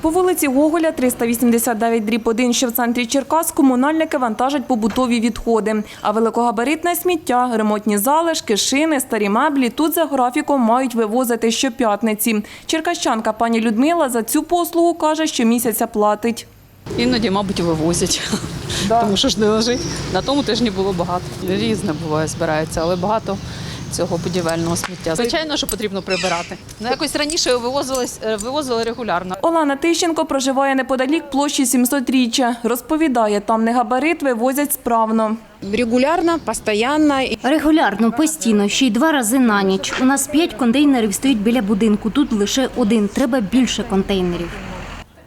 По вулиці Гоголя, 389 дріб 1, що в центрі Черкас, комунальники вантажать побутові відходи. А великогабаритне сміття, ремонтні залишки, шини, старі меблі тут за графіком мають вивозити щоп'ятниці. Черкащанка пані Людмила за цю послугу каже, що місяця платить. Іноді, мабуть, вивозять, тому що ж не лежить. На тому тижні було багато. Різне буває, збирається, але багато цього будівельного сміття. Звичайно, що потрібно прибирати. Ну, якось раніше вивозились, е, вивозили регулярно. Олена Тищенко проживає неподалік площі 700-річчя. Розповідає, там не габарит вивозять справно. Регулярно, постоянно. Регулярно, постійно, ще й два рази на ніч. У нас п'ять контейнерів стоїть біля будинку. Тут лише один. Треба більше контейнерів.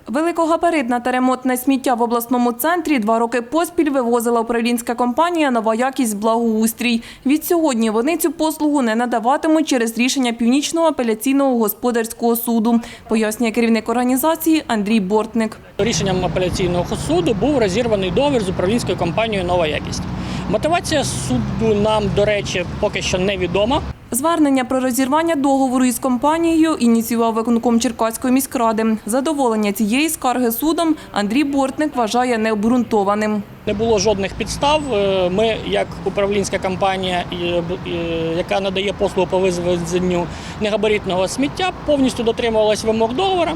Великогабаритне та ремонтне сміття в обласному центрі два роки поспіль вивозила управлінська компанія «Нова якість благоустрій». Від сьогодні вони цю послугу не надаватимуть через рішення Північного апеляційного господарського суду, пояснює керівник організації Андрій Бортник. Рішенням апеляційного суду був розірваний договір з управлінською компанією Нова якість. Мотивація суду нам, до речі, поки що невідома. Звернення про розірвання договору із компанією ініціював виконком Черкаської міськради. Задоволення цієї скарги судом Андрій Бортник вважає необґрунтованим. Не було жодних підстав. Е, Ми, як управлінська компанія, і- яка надає послугу по вивезенню негабаритного сміття, повністю дотримувалась вимог договора.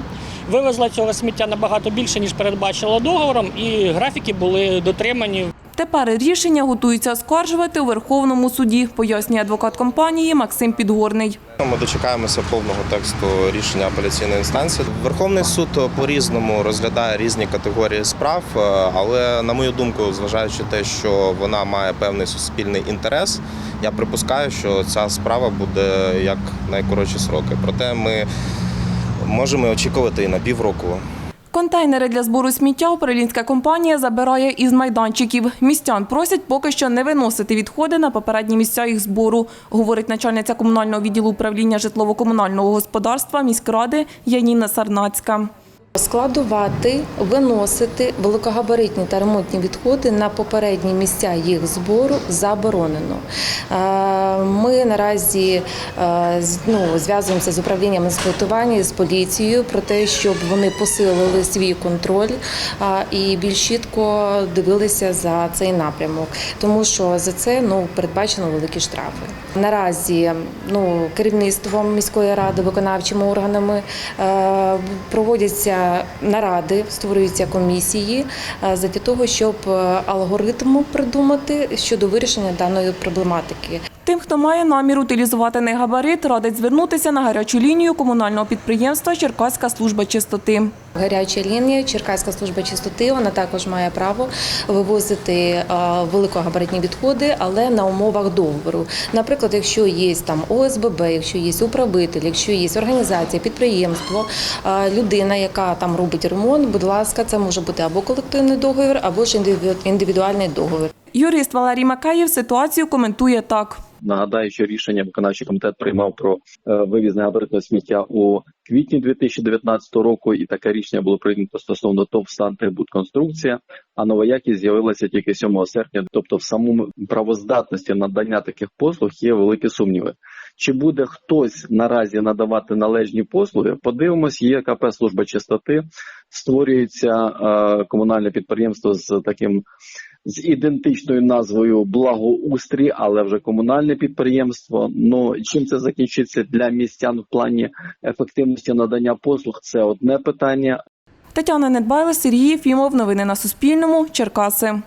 Вивезла цього сміття набагато більше ніж передбачила договором, і графіки були дотримані. Тепер рішення готуються оскаржувати у Верховному суді, пояснює адвокат компанії Максим Підгорний. Ми дочекаємося повного тексту рішення апеляційної інстанції. Верховний суд по-різному розглядає різні категорії справ, е, але на мою думку, зважаючи те, що вона має певний суспільний інтерес, я припускаю, що ця справа буде як найкоротші сроки. Проте ми можемо очікувати і на півроку. Контейнери для збору сміття управлінська компанія забирає із майданчиків. Містян просять поки що не виносити відходи на попередні місця їх збору, говорить начальниця комунального відділу управління житлово-комунального господарства міськради Яніна Сарнацька. Складувати, виносити великогабаритні та ремонтні відходи на попередні місця їх збору заборонено. Е, Ми наразі е, ну, зв'язуємося з управлінням інспектування і з поліцією про те, щоб вони посилили свій контроль е, і більш чітко дивилися за цей напрямок, тому що за це ну передбачено великі штрафи. Наразі ну керівництвом міської ради, виконавчими органами е, проводяться наради, створюються комісії е, для того, щоб е, алгоритм придумати щодо вирішення даної проблематики. Тим, хто має намір утилізувати негабарит, радить звернутися на гарячу лінію комунального підприємства Черкаська служба чистоти. Гаряча лінія, Черкаська служба чистоти, вона також має право вивозити е, великогабаритні відходи, але на умовах договору. Наприклад, якщо є там ОСББ, якщо є управитель, якщо є організація, підприємство, е, людина, яка там робить ремонт, будь ласка, це може бути або колективний договір, або ж індивіду- індивідуальний договір. Юрист Валерій Макеєв ситуацію коментує так. Нагадаю, що рішення виконавчий комітет приймав про е, вивіз негабаритного сміття у квітні 2019 року, і таке рішення було прийнято стосовно ТОВ «Сантехбудконструкція», а нова якість з'явилася тільки 7 серпня. Тобто, в самому правоздатності надання таких послуг є великі сумніви. Чи буде хтось наразі надавати належні послуги? Подивимось, є КП служба чистоти, створюється е, комунальне підприємство з таким з ідентичною назвою Благоустрій, але вже комунальне підприємство. Ну чим це закінчиться для містян в плані ефективності надання послуг? Це одне питання. Тетяна Недбайло, Сергій Фімов. Новини на Суспільному. Черкаси.